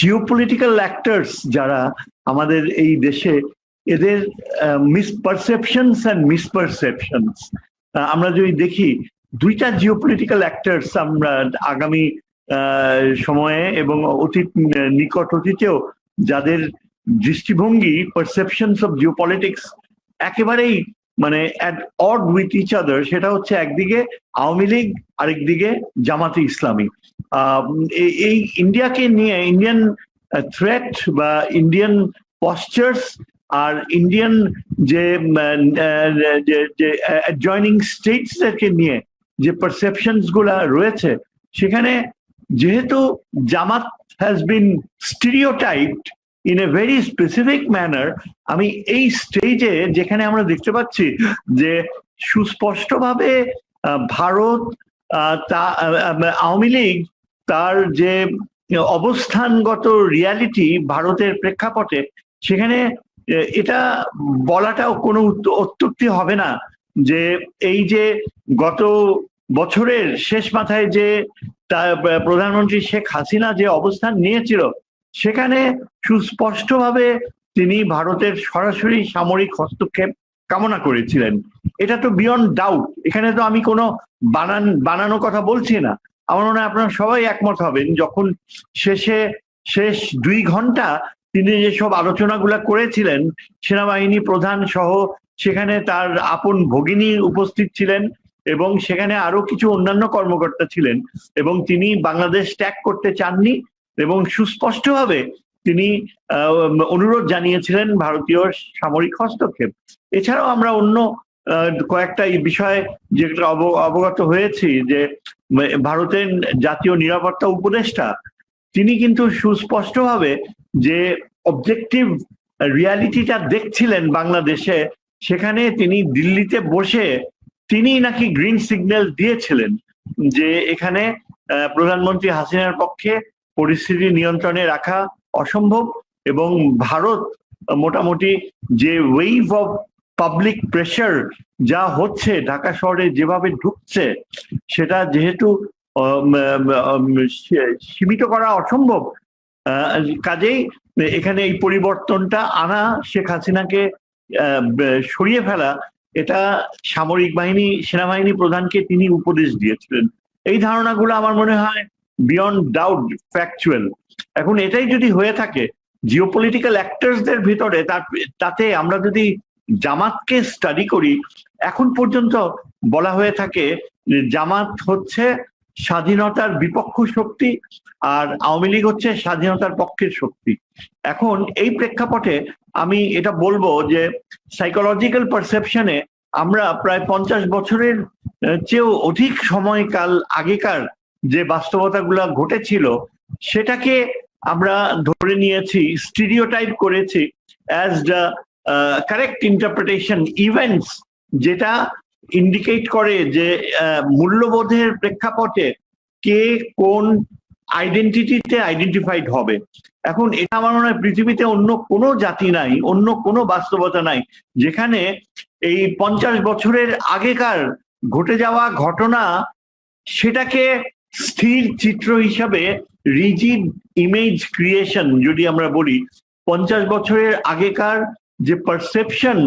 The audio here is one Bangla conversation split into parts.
জিওপলিটিক্যাল অ্যাক্টার্স যারা আমাদের এই দেশে, এদের মিসপারসেপশনস অ্যান্ড মিসপারসেপশনস আমরা যদি দেখি, দুইটা জিওপলিটিক্যাল অ্যাক্টার্স আমরা আগামী সময়ে এবং অতীত, নিকট অতীতেও যাদের দৃষ্টিভঙ্গি পারসেপশনস অফ জিওপলিটিক্স একেবারেই মানে at odds with each other সেটা হচ্ছে একদিকে আওয়ামী লীগ, আরেকদিকে জামাতে ইসলামী। এই- এই ইন্ডিয়াকে নিয়ে ইন্ডিয়ান থ্রেট বা ইন্ডিয়ান পশ্চার্স আর ইন্ডিয়ান যে জয়নিং স্টেটসদেরকে নিয়ে যে পারসেপশনসগুলা রয়েছে, সেখানে যেহেতু Jamaat has been stereotyped in a very specific manner আমি এই স্টেজে যেখানে আমরা দেখতে পাচ্ছি যে সুস্পষ্টভাবে ভারত আওয়ামী লীগ তার যে অবস্থানগত রিয়ালিটি ভারতের প্রেক্ষাপটে, সেখানে এটা বলাটাও কোনো অত্যুক্তি হবে না যে এই যে গত বছরের শেষ মাথায় যে তার প্রধানমন্ত্রী শেখ হাসিনা যে অবস্থান নিয়েছিল, সেখানে সুস্পষ্টভাবে তিনি ভারতের সরাসরি সামরিক হস্তক্ষেপ কামনা করেছিলেন। এটা তো বিয়ন্ড ডাউট এখানে তো আমি কোনো বানান, বানানো কথা বলছি না। আমার মনে হয় আপনারা সবাই একমত হবেন, যখন শেষে, শেষ দুই ঘণ্টা তিনি যেসব আলোচনাগুলা করেছিলেন, সেনাবাহিনী প্রধান সহ, সেখানে তার আপন ভগিনী উপস্থিত ছিলেন এবং সেখানে আরও কিছু অন্যান্য কর্মকর্তা ছিলেন এবং তিনি বাংলাদেশ ত্যাগ করতে চাননি এবং সুস্পষ্টভাবে তিনি অনুরোধ জানিয়েছিলেন ভারতীয় সামরিক হস্তক্ষেপ। এছাড়াও আমরা অন্য কয়েকটা বিষয়ে যেটা অব- অবগত হয়েছি যে ভারতের জাতীয় নিরাপত্তা উপদেষ্টা, তিনি কিন্তু সুস্পষ্টভাবে যে অবজেক্টিভ রিয়ালিটিটা দেখছিলেন বাংলাদেশে, সেখানে তিনি দিল্লিতে বসে তিনি নাকি গ্রিন সিগন্যাল দিয়েছিলেন যে এখানে প্রধানমন্ত্রী হাসিনার পক্ষে পরিস্থিতি নিয়ন্ত্রণে রাখা অসম্ভব এবং ভারত মোটামুটি যে ওয়েভ অফ পাবলিক প্রেশার যা হচ্ছে ঢাকা শহরে যেভাবে ঢুকছে, সেটা যেহেতু সীমিত করা অসম্ভব কাজেই এখানে এই পরিবর্তনটা আনা শেখ হাসিনাকে সরিয়ে ফেলা, এটা সামরিক বাহিনী, সেনাবাহিনী প্রধানকে তিনি উপদেশ দিয়েছিলেন। এই ধারণাগুলো আমার মনে হয় বিয়ন্ড ডাউট ফ্যাকচুয়াল এখন এটাই যদি হয়ে থাকে জিওপলিটিক্যাল অ্যাক্টার্সদের ভিতরে তার, তাতে আমরা যদি জামাতকে স্টাডি করি, এখন পর্যন্ত বলা হয়ে থাকে জামাত হচ্ছে স্বাধীনতার বিপক্ষ শক্তি আর আওয়ামী লীগ হচ্ছে স্বাধীনতার পক্ষের শক্তি। এখন এই প্রেক্ষাপটে আমি এটা বলব যে সাইকোলজিক্যাল পারসেপশনে আমরা প্রায় পঞ্চাশ বছরের চেয়েও অধিক সময়কাল আগেকার যে বাস্তবতাগুলো ঘটেছিল, সেটাকে আমরা ধরে নিয়েছি স্টিরিওটাইপ করেছি as the correct interpretation events যেটা ইন্ডিকেট করে যে মূল্যবোধের প্রেক্ষাপটে কে কোন আইডেন্টিটিতে আইডেন্টিফাইড হবে। এখন এটা আমার মনে হয় পৃথিবীতে অন্য কোনো জাতি নাই, অন্য কোনো বাস্তবতা নাই, যেখানে এই পঞ্চাশ বছরের আগেকার ঘটে যাওয়া ঘটনা সেটাকে স্থির চিত্র হিসাবে রিজিড ইমেজ ক্রিয়েশন যদি আমরা বলি, পঞ্চাশ বছরের আগেকার যে পারসেপশন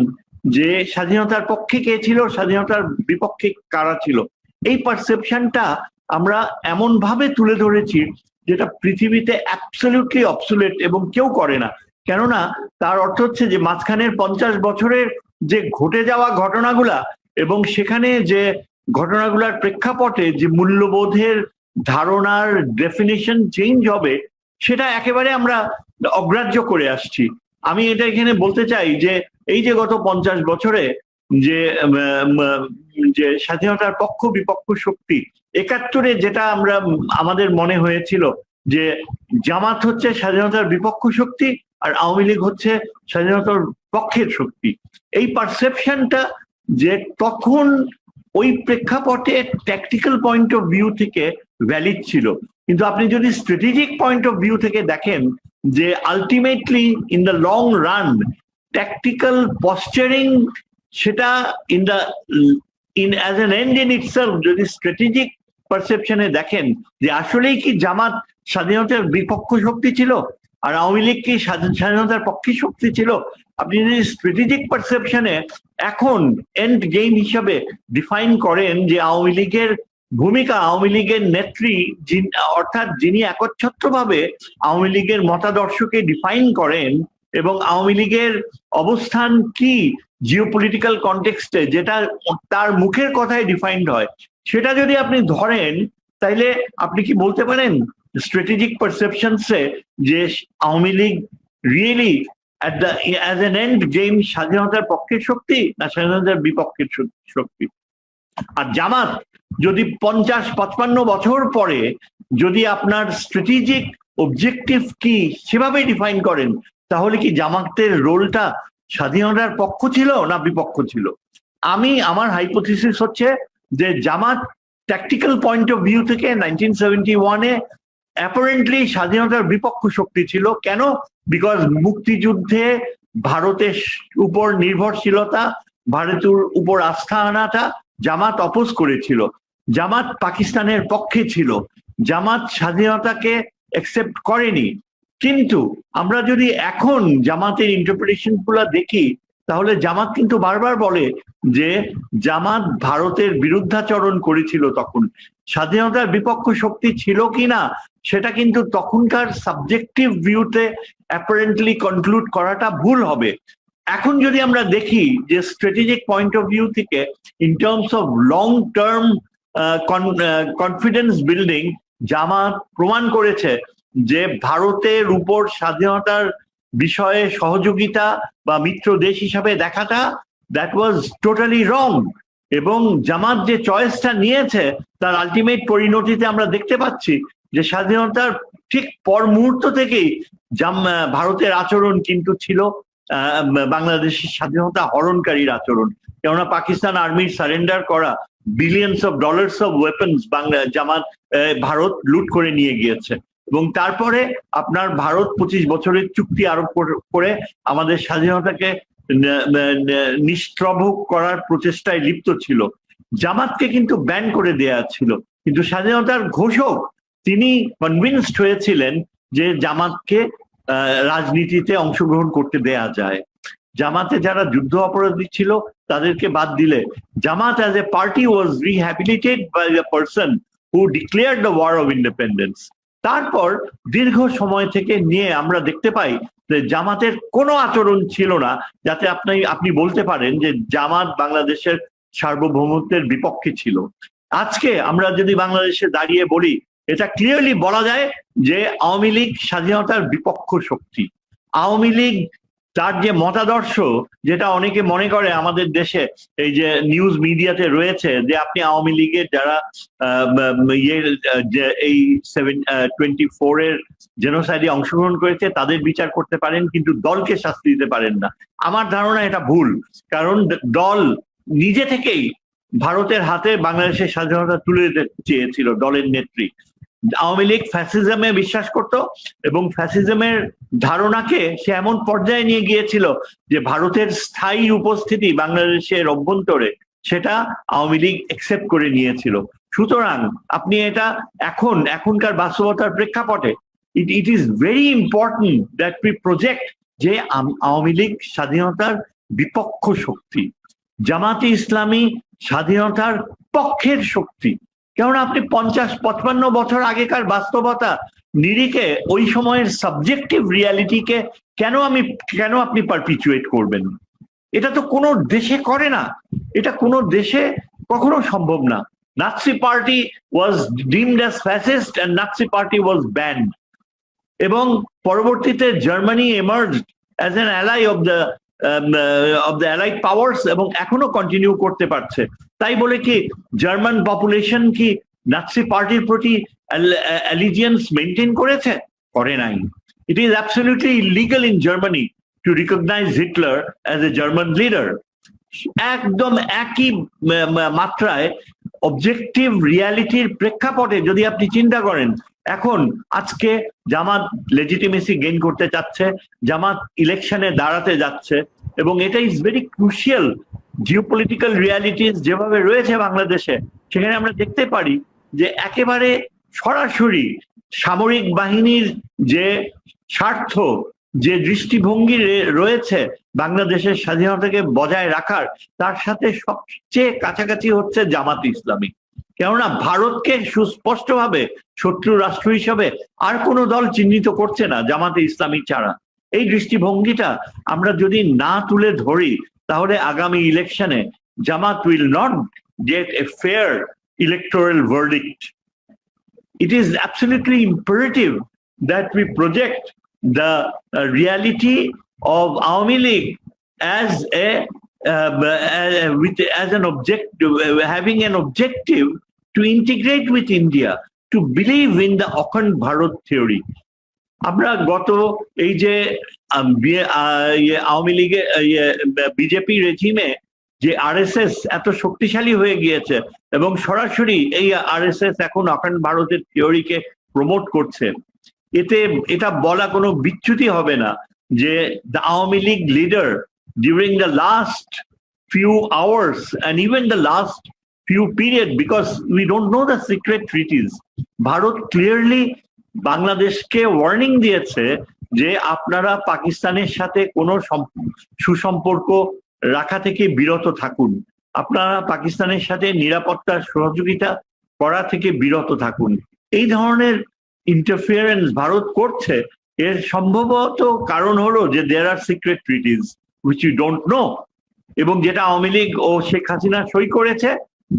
যে স্বাধীনতার পক্ষে কে ছিল, স্বাধীনতার বিপক্ষে কারা ছিল, এই পারসেপশনটা আমরা এমন ভাবে তুলে ধরেছি যেটা পৃথিবীতে অ্যাবসলিউটলি অবসুলেট এবং কেউ করে না। কেননা তার অর্থ হচ্ছে যে মাঝখানের পঞ্চাশ বছরের যে ঘটে যাওয়া ঘটনাগুলা এবং সেখানে যে ঘটনাগুলার প্রেক্ষাপটে যে মূল্যবোধের ধারণার ডেফিনেশন চেঞ্জ হবে, সেটা একেবারে আমরা অগ্রাহ্য করে আসছি। আমি এটা এখানে বলতে চাই যে এই যে গত পঞ্চাশ বছরে যে যে স্বাধীনতার পক্ষ বিপক্ষ শক্তি, একাত্তরে যেটা আমরা আমাদের মনে হয়েছিল যে জামাত হচ্ছে স্বাধীনতার বিপক্ষ শক্তি আর আওয়ামী লীগ হচ্ছে স্বাধীনতার পক্ষের শক্তি। এই পারসেপশনটা যে তখন ওই প্রেক্ষাপটে ট্যাকটিক্যাল পয়েন্ট অফ ভিউ থেকে ভ্যালিড ছিল। কিন্তু আপনি যদি স্ট্র্যাটেজিক পয়েন্ট অফ ভিউ থেকে দেখেন যে ultimately in the long run tactical posturing সেটা in the in as an end in itself যদি স্ট্র্যাটেজিক পারসেপশনে দেখেন যে আসলেই কি জামাত স্বাধীনতার বিপক্ষ শক্তি ছিল, আর আওয়ামী লীগ কি স্বাধীন- স্বাধীনতার পক্ষে শক্তি ছিল, আপনি যদি স্ট্র্যাটেজিক পারসেপশনে এখন এন্ড গেম হিসাবে ডিফাইন করেন যে আওয়ামী লীগের ভূমিকা আওয়ামী লীগের নেত্রী অর্থাৎ যিনি একচ্ছত্রভাবে আওয়ামী লীগের মতাদর্শকে ডিফাইন করেন এবং আওয়ামী লীগের অবস্থান কি জিওপলিটিক্যাল কনটেক্সটে যেটা তার মুখের কথায় ডিফাইন্ড হয়, সেটা যদি আপনি ধরেন, তাইলে আপনি কি বলতে পারেন? স্ট্র্যাটেজিক পারসেপশনসে যে Awami League really at the as an end game স্বাধীনতার পক্ষের শক্তি না স্বাধীনতার বিপক্ষের শক্তি? আর জামাত যদি পঞ্চাশ, পঁচপান্ন বছর পরে যদি আপনার স্ট্র্যাটেজিক অবজেক্টিভ কি সেভাবে ডিফাইন করেন, তাহলে কি জামাতের রোলটা স্বাধীনতার পক্ষ ছিল না বিপক্ষ ছিল? আমি, আমার হাইপোথিসিস হচ্ছে যে Jamaat tactical point of view থেকে নাইনটিন সেভেন্টি ওয়ানে অ্যাপারেন্টলি স্বাধীনতার বিপক্ষ শক্তি ছিল। কেন? বিকজ মুক্তিযুদ্ধে ভারতের উপর নির্ভরশীলতা, ভারতের উপর আস্থা আনাটা জামাত অপোজ করেছিল, জামাত পাকিস্তানের পক্ষে ছিল, জামাত স্বাধীনতাকে অ্যাকসেপ্ট করেনি। কিন্তু আমরা যদি এখন জামাতের ইন্টারপ্রিটেশনগুলা দেখি, তাহলে জামাত কিন্তু বারবার বলে যে জামাত ভারতের বিরুদ্ধাচরণ করেছিল তখন। স্বাধীনতার বিপক্ষ শক্তি ছিল কিনা, সেটা কিন্তু তখনকার সাবজেক্টিভ ভিউতে অ্যাপারেন্টলি কনক্লুড করাটা ভুল হবে। এখন যদি আমরা দেখি যে স্ট্র্যাটেজিক পয়েন্ট অফ ভিউ থেকে in terms of long term confidence building Jamaat প্রমাণ করেছে যে ভারতের উপর স্বাধীনতার বিষয়ে সহযোগিতা বা মিত্র দেশ হিসাবে দেখাটা দ্যাট ওয়াজ টোটালি রং এবং জামাত যে চয়েসটা নিয়েছে, তার আলটিমেট পরিণতিতে আমরা দেখতে পাচ্ছি যে স্বাধীনতার ঠিক পর মুহূর্ত থেকেই জাম ভারতের আচরণ কিন্তু ছিল বাংলাদেশের স্বাধীনতা হরণকারীর আচরণ। কেননা পাকিস্তান আর্মির সারেন্ডার করা billions of dollars of weapons Bangla, Jamaat Bharat লুট করে নিয়ে গিয়েছে। এবং তারপরে আপনার ভারত পঁচিশ বছরের চুক্তি আরোপ কর- আমাদের স্বাধীনতাকে নিষ্প্রভ করার প্রচেষ্টায় লিপ্ত ছিল। জামাতকে কিন্তু ব্যান করে দেয়া ছিল। কিন্তু স্বাধীনতার ঘোষক তিনি কনভিন্সড হয়েছিলেন যে জামাতকে রাজনীতিতে অংশগ্রহণ করতে দেয়া যায়। জামাতে যারা যুদ্ধ অপরাধী ছিল, তাদেরকে বাদ দিলে। Jamaat as a party was rehabilitated by the person who declare the war of independence তারপর দীর্ঘ সময় থেকে নিয়ে আমরা দেখতে পাই যে জামাতের কোনো আচরণ ছিল না, যাতে আপনি আপনি বলতে পারেন যে জামাত বাংলাদেশের সার্বভৌমত্বের বিপক্ষে ছিল। আজকে আমরা যদি বাংলাদেশে দাঁড়িয়ে বলি এটা ক্লিয়ারলি বলা যায় যে আওয়ামী লীগ স্বাধীনতার বিপক্ষ শক্তি। আওয়ামী লীগ, তার যে মতাদর্শ, যেটা অনেকে মনে করে আমাদের দেশে, এই যে নিউজ মিডিয়াতে রয়েছে যে আপনি আওয়ামী লীগের যারা ইয়ে এই টোয়েন্টি ফোর এর জেনোসাইডে অংশগ্রহণ করেছে, তাদের বিচার করতে পারেন, কিন্তু দলকে শাস্তি দিতে পারেন না। আমার ধারণা এটা ভুল, কারণ দল নিজে থেকেই ভারতের হাতে বাংলাদেশের স্বাধীনতা তুলে দিতে চেয়েছিল দলের নেত্রী। আওয়ামী লীগ ফ্যাসিজমে বিশ্বাস করত এবং ফ্যাসিজমের ধারণাকে সে এমন পর্যায়ে নিয়ে গিয়েছিল যে ভারতের স্থায়ী উপস্থিতি বাংলাদেশের অভ্যন্তরে সেটা আওয়ামী লীগ একসেপ্ট করে নিয়েছিল। সুতরাং আপনি এটা এখন, এখনকার বাস্তবতার প্রেক্ষাপটে it it is very important that we project যে আওয়ামী লীগ স্বাধীনতার বিপক্ষ শক্তি, জামাতে ইসলামী স্বাধীনতার পক্ষের শক্তি কেননা আপনি পঞ্চাশ, পঁচপান্ন বছর আগেকার বাস্তবতা নিরিখে ওই সময়ের সাবজেক্টিভ রিয়ালিটিকে কেন আমি, কেন আপনি পারপিচুয়েট করবেন? এটা তো কোনো দেশে করে না। এটা কোনো দেশে কখনো সম্ভব না। Nazi party was deemed as fascist and Nazi party was banned এবং পরবর্তীতে Germany emerge as an ally of the of the allied powers এবং এখনও কন্টিনিউ করতে পারছে। তাই বলে কি জার্মান পপুলেশন কি নাৎসি পার্টির প্রতি অ্যালিজিয়েন্স মেনটেন করেছে? করে নাই। It is absolutely illegal in Germany to recognize Hitler as a German leader একদম একই মাত্রায় অবজেক্টিভ রিয়ালিটির প্রেক্ষাপটে যদি আপনি চিন্তা করেন, এখন আজকে জামাত লেজিটিমেসি গেইন করতে চাচ্ছে, জামাত ইলেকশনে দাঁড়াতে যাচ্ছে, এবং এটা is very crucial geopolitical realities যেভাবে রয়েছে বাংলাদেশে, সেখানে আমরা দেখতে পারি যে একেবারে সরাসরি সামরিক বাহিনীর যে স্বার্থ, যে দৃষ্টিভঙ্গি রয়েছে বাংলাদেশের স্বাধীনতাকে বজায় রাখার, তার সাথে সবচেয়ে কাছাকাছি হচ্ছে জামাত ইসলামী। কেননা ভারতকে সুস্পষ্টভাবে শত্রু রাষ্ট্র হিসাবে আর কোনো দল চিহ্নিত করছে না জামাতে ইসলামী ছাড়া। এই দৃষ্টিভঙ্গিটা আমরা যদি না তুলে ধরি তাহলে আগামী ইলেকশনে Jamaat will not get a fair electoral verdict. It is absolutely imperative that we project the uh, reality of Awami League as a uh, uh, with as an objective, uh, having an objective to integrate with India, to believe in the Akhand Bharat theory. আমরা গত এই যে ইয়ে, আওয়ামী লীগের বিজেপি রেজিমে যে আরএসএস এত শক্তিশালী হয়ে গিয়েছে এবং সরাসরি এই আরএসএস এখন অখণ্ড ভারতের থিওরিকে প্রমোট করছে এতে এটা বলা কোনো বিচ্যুতি হবে না যে the Awami League leader during the last few hours and even the last period because we don't know the secret treaties. Bharat clearly বাংলাদেশকে ওয়ার্নিং দিয়েছে যে আপনারা পাকিস্তানের সাথে কোনো সুসম্পর্ক রাখা থেকে বিরত থাকুন। আপনারা পাকিস্তানের সাথে নিরাপত্তার সহযোগিতা করা থেকে বিরত থাকুন। এই ধরনের ইন্টারফিয়ারেন্স ভারত করছে। এর সম্ভবত কারণ হলো যে there are secret treaties which you don't know এবং যেটা আওয়ামী লীগ ও শেখ হাসিনা সই করেছে,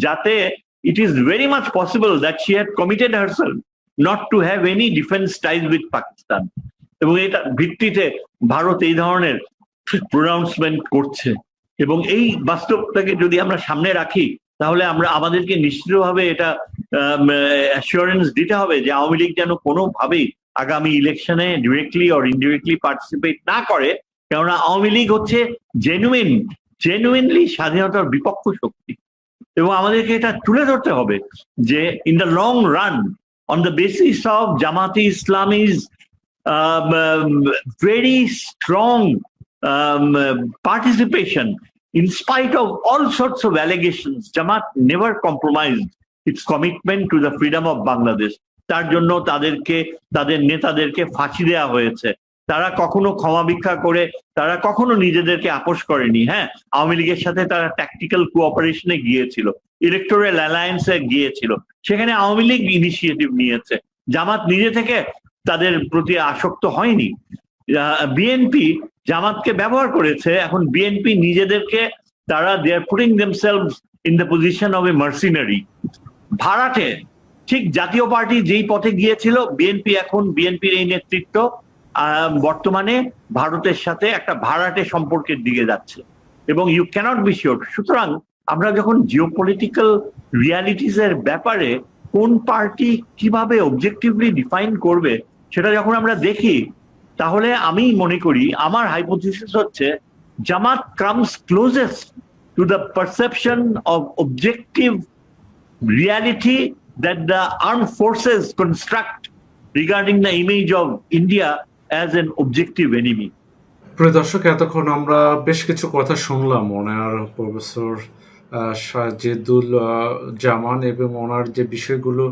যাতে it is very much possible that she had committed herself not to have any defence ties with Pakistan এবং এটা ভিত্তিতে ভারত এই ধরনের প্রোনাউন্সমেন্ট করছে। এবং এই বাস্তবটাকে যদি আমরা সামনে রাখি, তাহলে আমরা আমাদেরকে নিশ্চিতভাবে এটা অ্যাসিওরেন্স দিতে হবে যে আওয়ামী লীগ যেন কোনোভাবেই আগামী ইলেকশনে ডিরেক্টলি অর ইনডিরেক্টলি পার্টিসিপেট না করে। কেননা আওয়ামী লীগ হচ্ছে জেনুইন জেনুইনলি স্বাধীনতার বিপক্ষ শক্তি। এবং আমাদেরকে এটা তুলে ধরতে হবে যে in the long run on the basis of Jamaati Islam is very strong participation, in spite of all sorts of allegations Jamaat never compromised its commitment to the freedom of Bangladesh. তার জন্য তাদেরকে, তাদের নেতাদেরকে ফাঁসি দেওয়া হয়েছে। তারা কখনো ক্ষমা ভিক্ষা করে, তারা কখনো নিজেদেরকে আপোষ করেনি। হ্যাঁ আওয়ামী লীগের সাথে তারা ট্যাকটিক্যাল কোঅপারেশনে গিয়েছিল। ইলেকটোরাল অ্যালায়েন্সে গিয়েছিল। সেখানে আওয়ামী লীগ ইনিশিয়েটিভ নিয়েছে। জামাত নিজে থেকে তাদের প্রতি আসক্ত হয়নি। বিএনপি জামাতকে ব্যবহার করেছে। এখন বিএনপি নিজেদেরকে তারা they are putting themselves in the position of a mercenary ভাড়াটে, ঠিক জাতীয় পার্টি যেই পথে গিয়েছিল বিএনপি এখন বিএনপির এই নেতৃত্ব বর্তমানে ভারতের সাথে একটা ভাড়াটে সম্পর্কের দিকে যাচ্ছে। এবং ইউ ক্যানট বি শিওর সুতরাং আমরা যখন জিও পলিটিক্যাল রিয়ালিটিস এর ব্যাপারে কোন পার্টি কীভাবে অবজেক্টিভলি ডিফাইন করবে সেটা যখন আমরা দেখি তাহলে আমি মনে করি আমার হাইপোথিসিস হচ্ছে Jamaat comes closest to the perception of objective reality that the armed forces construct regarding the image of India as an objective enemy. প্রিয় দর্শক এতক্ষণ আমরা বেশ কিছু কথা শুনলাম ওনার প্রফেসর আহ, সাজেদুল জামান এবং ওনার যে বিষয়গুলো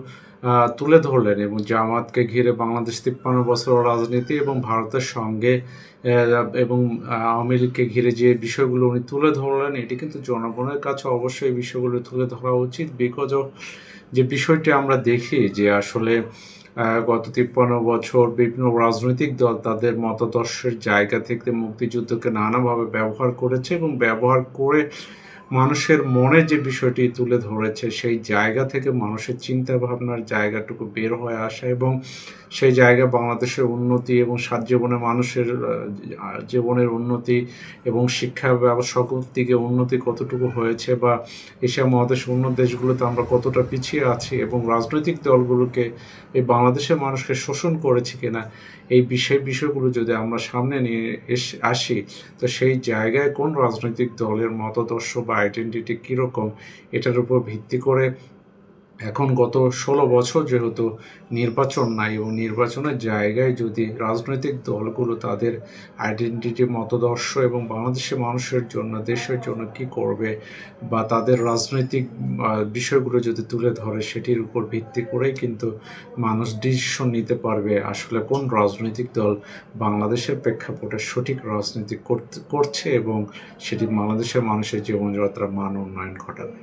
তুলে ধরলেন এবং জামাতকে ঘিরে বাংলাদেশ তিপ্পান্ন বছর রাজনীতি এবং ভারতের সঙ্গে এবং আওয়ামী লীগকে ঘিরে যে বিষয়গুলো উনি তুলে ধরলেন, এটি কিন্তু জনগণের কাছে অবশ্যই এই বিষয়গুলো তুলে ধরা উচিত বিকজ যে বিষয়টি আমরা দেখি যে আসলে গত তিপ্পান্ন বছর বিভিন্ন রাজনৈতিক দল তাদের মতাদর্শের জায়গা থেকে মুক্তিযুদ্ধকে নানাভাবে ব্যবহার করেছে এবং ব্যবহার করে মানুষের মনে যে বিষয়টি তুলে ধরেছে, সেই জায়গা থেকে মানুষের চিন্তা ভাবনার জায়গাটুকু বের হয়ে আসা এবং সেই জায়গা বাংলাদেশের উন্নতি এবং সাত জীবনে মানুষের জীবনের উন্নতি এবং শিক্ষা সকল দিকে উন্নতি কতটুকু হয়েছে বা এশিয়া মহাদেশের অন্য দেশগুলোতে আমরা কতটা পিছিয়ে আছি এবং রাজনৈতিক দলগুলোকে, এই বাংলাদেশের মানুষকে শোষণ করেছে কিনা এই বিষয়, বিষয়গুলো যদি আমরা সামনে নিয়ে এসে, আসি, তো সেই জায়গায় কোন রাজনৈতিক দলের মতাদর্শ বা আইডেন্টিটি কীরকম, এটার উপর ভিত্তি করে এখন গত ষোলো বছর যেহেতু নির্বাচন নাই এবং নির্বাচনের জায়গায় যদি রাজনৈতিক দলগুলো তাদের আইডেন্টিটি মতদর্শ এবং বাংলাদেশের মানুষের জন্য, দেশের জন্য কি করবে বা তাদের রাজনৈতিক বিষয়গুলো যদি তুলে ধরে, সেটির উপর ভিত্তি করেই কিন্তু মানুষ ডিসিশন নিতে পারবে আসলে কোন রাজনৈতিক দল বাংলাদেশের প্রেক্ষাপটে সঠিক রাজনীতি করছে এবং সেটি বাংলাদেশের মানুষের জীবনযাত্রার মান উন্নয়ন ঘটাবে।